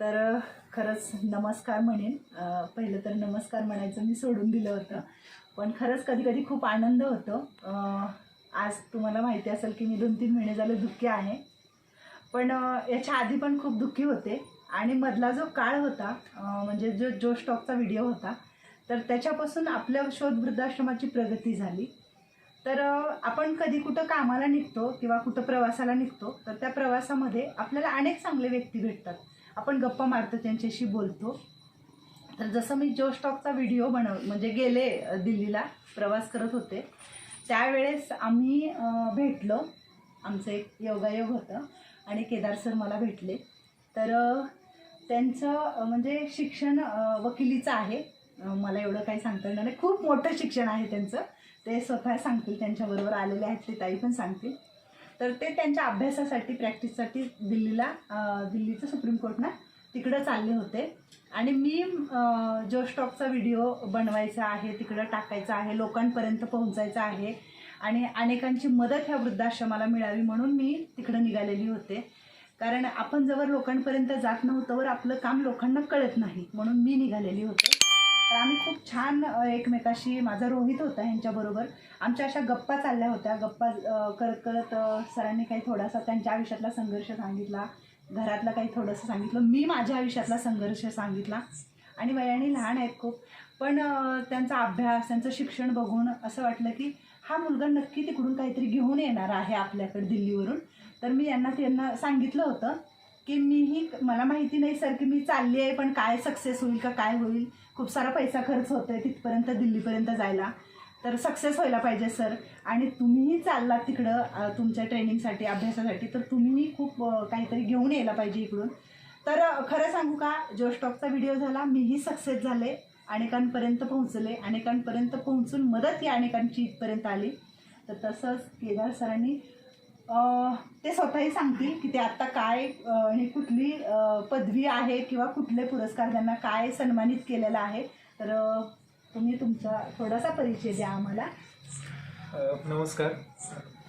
तर खरंच नमस्कार म्हणेन. पहिलं तर नमस्कार म्हणायचं मी सोडून दिलं होतं. पण खरंच कधी कधी खूप आनंद होतो. आज तुम्हाला माहिती असेल की मी दोन तीन महिने झाले दुःखी आहे. पण याच्या आधी पण खूप दुःखी होते. आणि मधला जो काळ होता म्हणजे जो जो स्टॉकचा व्हिडिओ होता तर त्याच्यापासून आपल्या शोध वृद्धाश्रमाची प्रगती झाली. तर आपण कधी कुठं कामाला निघतो किंवा कुठं प्रवासाला निघतो तर त्या प्रवासामध्ये आपल्याला अनेक चांगले व्यक्ती भेटतात. आपण गप्पा मारतो त्यांच्याशी बोलतो. तर जसं मी जो स्टॉकचा व्हिडिओ बनव म्हणजे गेले दिल्लीला प्रवास करत होते. त्यावेळेस आम्ही भेटलो. आमचं एक योगायोग होतं आणि केदार सर मला भेटले. तर त्यांचं म्हणजे शिक्षण वकिलीचं आहे. मला एवढं काही सांगता येणार नाही. खूप मोठं शिक्षण आहे त्यांचं. ते स्वतः सांगतील त्यांच्याबरोबर आलेले आहेत ते ताई पण सांगतील. तर ते त्यांच्या अभ्यासासाठी प्रॅक्टिससाठी दिल्लीला दिल्लीचं सुप्रीम कोर्टनं तिकडं चालले होते. आणि मी जो स्टॉकचा व्हिडिओ बनवायचा आहे तिकडं टाकायचा आहे लोकांपर्यंत पोहोचायचा आहे आणि अनेकांची मदत ह्या वृद्धाश्रमाला मिळावी म्हणून मी तिकडं निघालेली होते. कारण आपण जवळ लोकांपर्यंत जात नव्हतं वर आपलं काम लोकांना कळत नाही म्हणून मी निघालेली होते. तर आम्ही खूप छान एकमेकाशी माझा रोहित होता ह्यांच्याबरोबर आमच्या अशा गप्पा चालल्या होत्या. गप्पा करत करत सरांनी काही थोडासा त्यांच्या आयुष्यातला संघर्ष सांगितला. घरातलं काही थोडंसं सांगितलं. मी माझ्या आयुष्यातला संघर्ष सांगितला. आणि वयाने लहान आहेत खूप. पण त्यांचा अभ्यास त्यांचं शिक्षण बघून असं वाटलं की हा मुलगा नक्की तिकडून काहीतरी घेऊन येणार आहे आपल्याकडे दिल्लीवरून. तर मी यांना त्यांना सांगितलं होतं. की मीही मला माहिती नाही सर की मी चालली आहे पण काय सक्सेस होईल का काय होईल. खूप सारा पैसा खर्च होतो आहे तिथपर्यंत दिल्लीपर्यंत जायला. तर सक्सेस व्हायला पाहिजे सर. आणि तुम्हीही चाललात तिकडं तुमच्या ट्रेनिंगसाठी अभ्यासासाठी तर तुम्हीही खूप काहीतरी घेऊन यायला पाहिजे इकडून. तर खरं सांगू का जो स्टॉकचा व्हिडिओ झाला मीही सक्सेस झाले. अनेकांपर्यंत पोहोचले. अनेकांपर्यंत पोहोचून मदत या अनेकांची इथपर्यंत आली. तर तसंच केदार सरांनी ते स्वतःही सांगतील की ते आत्ता काय अ, आणि कुठली पदवी आहे किंवा कुठले पुरस्कार त्यांना काय सन्मानित केलेला आहे. तर तुम्ही तुमचा थोडासा परिचय द्या आम्हाला. नमस्कार.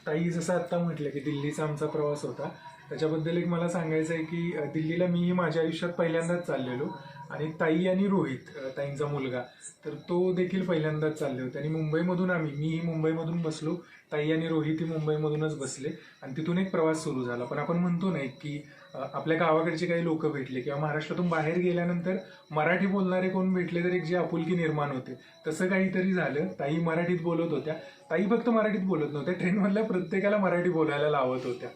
ताई जसं आत्ता म्हटलं की दिल्लीचा आमचा प्रवास होता त्याच्याबद्दल एक मला सांगायचं आहे की दिल्लीला मीही माझ्या आयुष्यात पहिल्यांदाच चाललेलो आणि ताई आणि रोहित ताईंचा मुलगा तर तो देखील पहिल्यांदाच चालले होते. आणि मुंबईमधून आम्ही मीही मुंबईमधून बसलो. ताई आणि रोहितही मुंबईमधूनच बसले आणि तिथून एक प्रवास सुरू झाला. पण आपण म्हणतो नाही की आपल्या गावाकडचे काही लोक भेटले किंवा महाराष्ट्रातून बाहेर गेल्यानंतर मराठी बोलणारे कोण भेटले तर एक जी आपुलकी निर्माण होते. तसं काहीतरी झालं. ताई मराठीत बोलत होत्या. ताई फक्त मराठीत बोलत नव्हत्या. ट्रेनमधल्या प्रत्येकाला मराठी बोलायला लावत होत्या.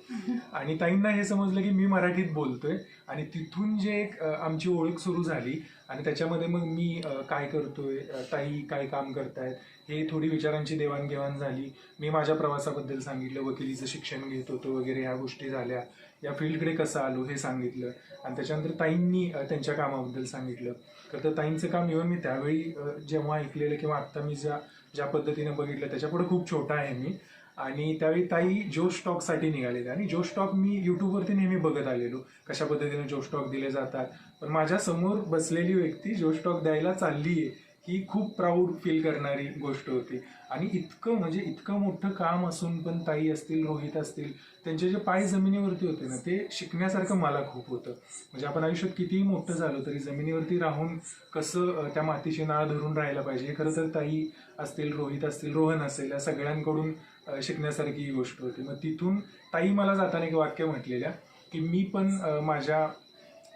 आणि ताईंना हे समजलं की मी मराठीत बोलतोय आणि तिथून जे एक आमची ओळख सुरू झाली आणि त्याच्यामध्ये मग मी काय करतोय ताई काय काम करतायत हे थोडी विचारांची देवाणघेवाण झाली. मी माझ्या प्रवासाबद्दल सांगितलं वकिलीचं शिक्षण घेत होतो वगैरे ह्या गोष्टी झाल्या. या फील्डकडे कसं आलो हे सांगितलं. आणि त्याच्यानंतर ताईंनी त्यांच्या कामाबद्दल सांगितलं. तर तर ताईंचं काम येऊन मी त्यावेळी जेव्हा ऐकलेलं किंवा आत्ता मी ज्या ज्या पद्धतीनं बघितलं त्याच्यापुढे खूप छोटा आहे मी. आणि त्यावेळी ताई जोश स्टॉकसाठी निघालेल्या. आणि जो स्टॉक मी यूट्यूबवरती नेहमी बघत आलेलो. कशा पद्धतीने जोशटॉक स्टॉक दिले जातात. पण माझ्यासमोर बसलेली व्यक्ती जोशटॉक स्टॉक द्यायला चालली आहे ही खूप प्राऊड फील करणारी गोष्ट होती. आणि इतकं म्हणजे इतकं मोठं काम असून पण ताई असतील रोहित असतील त्यांचे जे पाय जमिनीवरती होते ना ते शिकण्यासारखं मला खूप होतं. म्हणजे आपण आयुष्यात कितीही मोठं झालो तरी जमिनीवरती राहून कसं त्या मातीची नाळ धरून राहायला पाहिजे. हे खरं तर ताई असतील रोहित असतील रोहन असेल या सगळ्यांकडून शिकण्यासारखी ही गोष्ट होती. मग तिथून ताई मला जाताना एक वाक्य म्हटलेल्या की मी पण माझ्या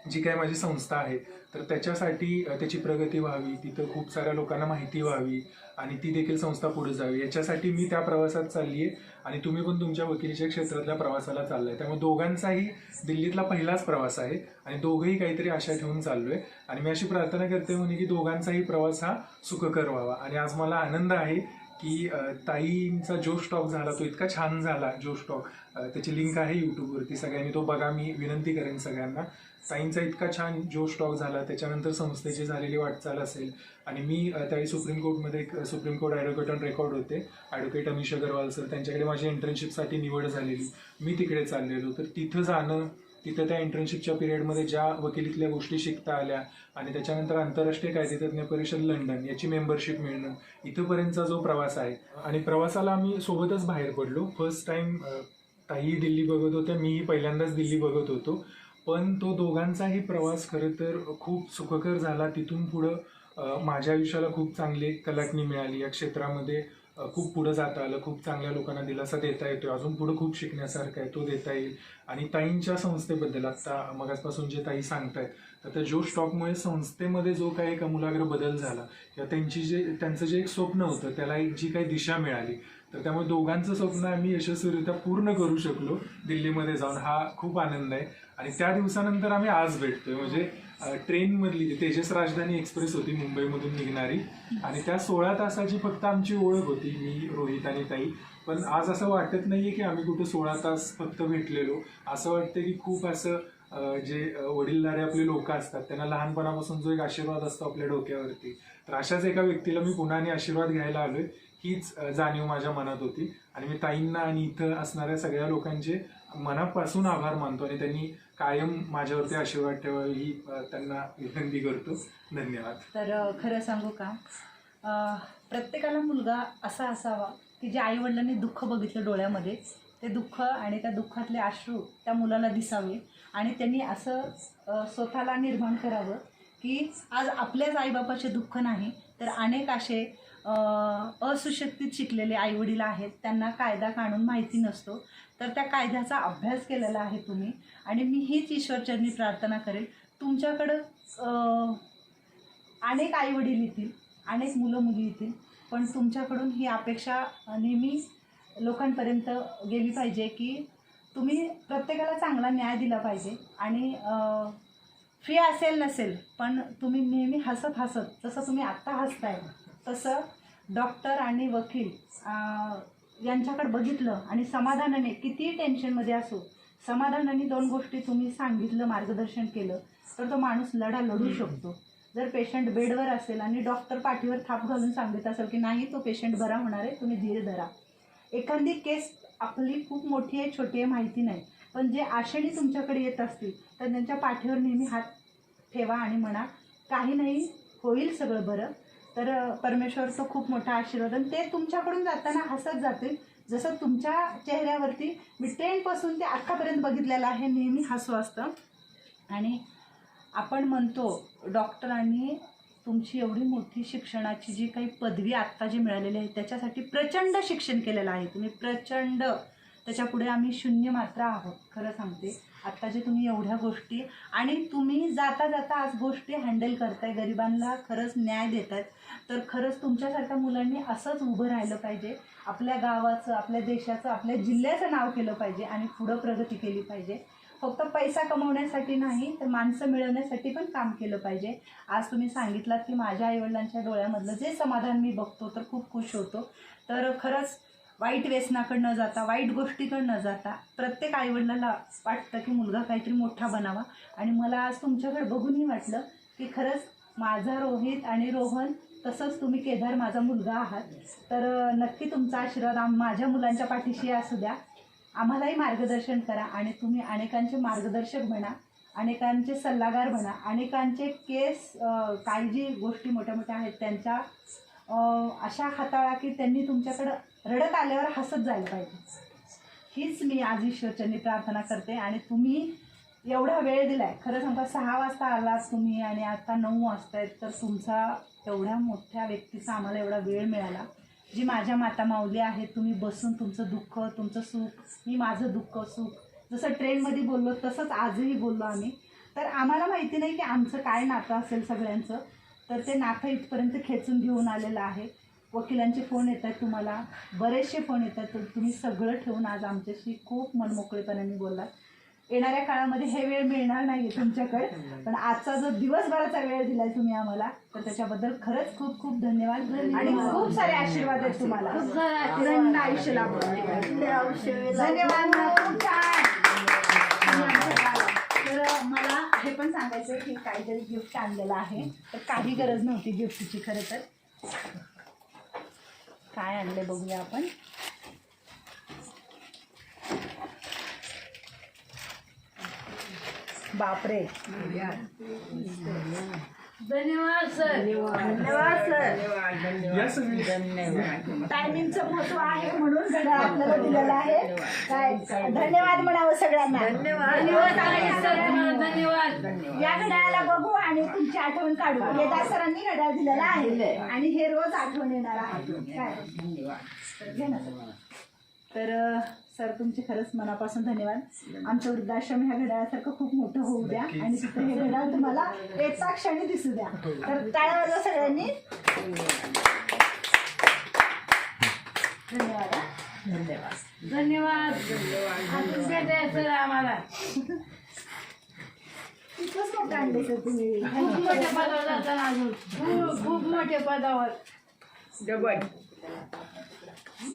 जी काय माझी संस्था आहे तर त्याच्यासाठी त्याची प्रगती व्हावी तिथं खूप साऱ्या लोकांना माहिती व्हावी आणि ती देखील संस्था पुढे जावी. याच्यासाठी मी त्या प्रवासात चालली आहे आणि तुम्ही पण तुमच्या वकिलीच्या क्षेत्रातल्या प्रवासाला चाललाय. त्यामुळे दोघांचाही दिल्लीतला पहिलाच प्रवास आहे आणि दोघंही काहीतरी आशा ठेवून चाललोय. आणि मी अशी प्रार्थना करते म्हणे की दोघांचाही प्रवास हा सुखकर व्हावा. आणि आज मला आनंद आहे की ताईंचा जो स्टॉक झाला तो इतका छान झाला जो स्टॉक त्याची लिंक आहे यूट्यूबवरती सगळ्यांनी तो बघा मी विनंती करेन सगळ्यांना. ताईंचा इतका छान जो स्टॉक झाला त्याच्यानंतर संस्थेची झालेली वाटचाल असेल आणि मी त्यावेळी सुप्रीम कोर्टमध्ये एक supreme court advocate on record होते. ॲडव्होकेट अमिश अगरवाल सर त्यांच्याकडे माझी इंटर्नशिपसाठी निवड झालेली. मी तिकडे चाललेलो. तर तिथं जाणं तिथं त्या इंटर्नशिपच्या पिरियडमध्ये ज्या वकिलीतल्या गोष्टी शिकता आल्या आणि त्याच्यानंतर आंतरराष्ट्रीय कायदेतज्ञ परिषद लंडन याची मेंबरशिप मिळणं इथंपर्यंतचा जो प्रवास आहे आणि प्रवासाला आम्ही सोबतच बाहेर पडलो. फर्स्ट टाईम ताईही दिल्ली बघत होत्या मीही पहिल्यांदाच दिल्ली बघत होतो. पण तो दोघांचाही प्रवास खरं तर खूप सुखकर झाला. तिथून पुढं माझ्या आयुष्याला खूप चांगली कलाटणी मिळाली या क्षेत्रामध्ये. खूप पुढं जाता आलं खूप चांगल्या लोकांना दिलासा देता येतो अजून पुढं खूप शिकण्यासारखं आहे तो देता येईल. आणि ताईंच्या संस्थेबद्दल आत्ता मगासपासून जे ताई सांगतायत तर त्या जो स्टॉकमुळे संस्थेमध्ये जो काही एक अमूलाग्र बदल झाला किंवा त्यांची जे त्यांचं जे एक स्वप्न होतं त्याला एक जी काही दिशा मिळाली तर त्यामुळे दोघांचं स्वप्न आम्ही यशस्वीरित्या पूर्ण करू शकलो दिल्लीमध्ये जाऊन. हा खूप आनंद आहे. आणि त्या दिवसानंतर आम्ही आज भेटतोय. म्हणजे ट्रेनमधली जी तेजस राजधानी एक्सप्रेस होती मुंबईमधून निघणारी आणि त्या सोळा तासाची फक्त आमची ओळख होती मी रोहित आणि ताई. पण आज असं वाटत नाहीये की आम्ही कुठं सोळा तास फक्त भेटलेलो. असं वाटतं की खूप असं जे वडीलधारे आपले लोक असतात त्यांना लहानपणापासून जो एक आशीर्वाद असतो आपल्या डोक्यावरती. तर अशाच एका व्यक्तीला मी पुन्हा आशीर्वाद घ्यायला आलोय हीच जाणीव माझ्या मनात होती. आणि मी ताईंना आणि इथं असणाऱ्या सगळ्या लोकांचे मनापासून आभार मानतो आणि त्यांनी कायम माझ्यावरती आशीर्वाद ठेवावी ही त्यांना विनंती करतो. धन्यवाद. तर खरं सांगू का? प्रत्येकाला मुलगा असा असावा की जे आईवडिलांनी दुःख बघितलं डोळ्यामध्ये. ते दुःख आणि त्या दुःखातले अश्रू त्या मुलाला दिसावे आणि त्यांनी असं स्वतःला निर्माण करावं. की आज आपल्याच आईबापाचे दुःख नाही तर अनेक असे अ, असुशिक्षित शिकलेले आईवडील आहेत त्यांना कायदा काढून माहिती नसतो. तर त्या कायद्याचा अभ्यास केलेला आहे तुम्ही. आणि मी हीच ईश्वरचरणी प्रार्थना करेल. तुमच्याकडं अनेक आईवडील येतील अनेक मुलं मुली येतील पण तुमच्याकडून ही अपेक्षा नेहमी लोकांपर्यंत गेली पाहिजे की तुम्ही प्रत्येकाला चांगला न्याय दिला पाहिजे. आणि फी असेल नसेल पण तुम्ही नेहमी हसत हसत जसं तुम्ही आत्ता हसताय तसं डॉक्टर आणि वकील यांच्याकडे बघितलं आणि समाधानाने कितीही टेन्शनमध्ये असो समाधानाने दोन गोष्टी तुम्ही सांगितलं मार्गदर्शन केलं तर तो माणूस लढा लढू शकतो. जर पेशंट बेडवर असेल आणि डॉक्टर पाठीवर थाप घालून सांगत असेल की नाही तो पेशंट बरा होणार आहे तुम्ही धीर धरा. एखादी केस आपली खूप मोठी आहे छोटी आहे माहिती नाही पण जे आशेने तुमच्याकडे येत असतील तर त्यांच्या पाठीवर नेहमी हात ठेवा आणि म्हणा काही नाही होईल सगळं बरं. तर परमेश्वरचं खूप मोठा आशीर्वाद आणि ते तुमच्याकडून जाताना हसत जातील. जसं तुमच्या चेहऱ्यावरती मी ट्रेनपासून ते आत्तापर्यंत बघितलेलं आहे नेहमी हसू असतं. आणि आपण म्हणतो डॉक्टरांनी तुमची एवढी मोठी शिक्षणाची जी काही पदवी आत्ता जी मिळालेली आहे त्याच्यासाठी प्रचंड शिक्षण केलेलं आहे. तुम्ही प्रचंड त्याच्यापुढे आम्ही शून्य मात्र आहोत खरं सांगते. आत्ता जे तुम्ही एवढ्या गोष्टी आणि तुम्ही जाता जाता आज गोष्टी हँडल करताय गरिबांना खरंच न्याय देत आहेत तर खरंच तुमच्यासारख्या मुलांनी असंच उभं राहिलं पाहिजे. आपल्या गावाचं आपल्या देशाचं आपल्या जिल्ह्याचं नाव केलं पाहिजे आणि पुढं प्रगती केली पाहिजे. फक्त पैसा कमवण्यासाठी नाही तर माणसं मिळवण्यासाठी पण काम केलं पाहिजे. आज तुम्ही सांगितलात की माझ्या आईवडिलांच्या डोळ्यामधलं जे समाधान मी बघतो तर खूप खुश होतो. तर खरंच वाईट व्यसनाकडं न जाता वाईट गोष्टीकडं न जाता. प्रत्येक आईवडिलाला वाटतं की मुलगा काहीतरी मोठा बनावा. आणि मला आज तुमच्याकडे बघूनही वाटलं की खरंच माझा रोहित आणि रोहन तसंच तुम्ही केदार माझा मुलगा आहात. तर नक्की तुमचा आशीर्वाद आम माझ्या मुलांच्या पाठीशी असू द्या. आम्हालाही मार्गदर्शन करा आणि तुम्ही अनेकांचे मार्गदर्शक बना अनेकांचे सल्लागार बना अनेकांचे केस काही जी गोष्टी मोठ्या मोठ्या आहेत त्यांच्या. अशा हाताळा की त्यांनी तुमच्याकडं रडत आल्यावर हसत जायला पाहिजे. हीच मी आज ईश्वरचरणी प्रार्थना करते आणि तुम्ही एवढा वेळ दिलाय. खरं सांगता सहा वाजता आलात तुम्ही आणि आता नऊ वाजता आहेत तर तुमचा एवढ्या मोठ्या व्यक्तीचा आम्हाला एवढा वेळ मिळाला. जी माझ्या माता माऊली आहेत तुम्ही बसून तुमचं दुःख तुमचं सुख मी माझं दुःख सुख जसं ट्रेनमध्ये बोललो तसंच आजही बोललो आम्ही. तर आम्हाला माहिती नाही की आमचं काय नातं असेल सगळ्यांचं तर ते नातं इथपर्यंत खेचून घेऊन आलेलं आहे. वकिलांचे फोन येत आहेत तुम्हाला बरेचसे फोन येत आहेत तर तुम्ही सगळं ठेवून आज आमच्याशी खूप मनमोकळेपणाने बोललात. येणाऱ्या काळामध्ये हे वेळ मिळणार नाही तुमच्याकडे पण आजचा जो दिवसभराचा वेळ दिलाय तुम्ही आम्हाला तर त्याच्याबद्दल खरंच खूप खूप धन्यवाद आणि खूप सारे आशीर्वाद आहेत तुम्हाला. अखंड आयुष्य लाभो धन्यवाद खूप तर मला हे पण सांगायचं आहे की काहीतरी गिफ्ट आणलेलं आहे तर काही गरज नव्हती गिफ्टची खरं तर. काय आणले बघूया आपण. बापरे. धन्यवाद सर. धन्यवाद सर. सगळी टायमिंगचं महत्त्व आहे म्हणून घड्याळ आपल्याला दिलेलं आहे. काय? धन्यवाद म्हणावं सगळ्यांना. धन्यवाद आहे सर तुम्हाला धन्यवाद या घड्याळाला बघू आणि तुमची आठवण काढू. वेदा सरांनी घड्याळ दिलेलं आहे आणि हे रोज आठवण येणार आहे. काय? तर घे ना सर. तर अ, सर तुमचे खरंच मनापासून धन्यवाद. आमचं वृद्धाश्रम ह्या घड्याळासारखं खूप मोठं होऊ द्या आणि तिथं हे घड्याळ तुम्हाला येता क्षणी दिसू द्या. तर टाळ्या वाजवा सगळ्यांनी. धन्यवाद हा. धन्यवाद. भेटाय सर आम्हाला. खूपच मोठं सर तुम्ही खूप मोठ्या पदावर जाताना अजून खूप खूप मोठ्या पदावर. डबल.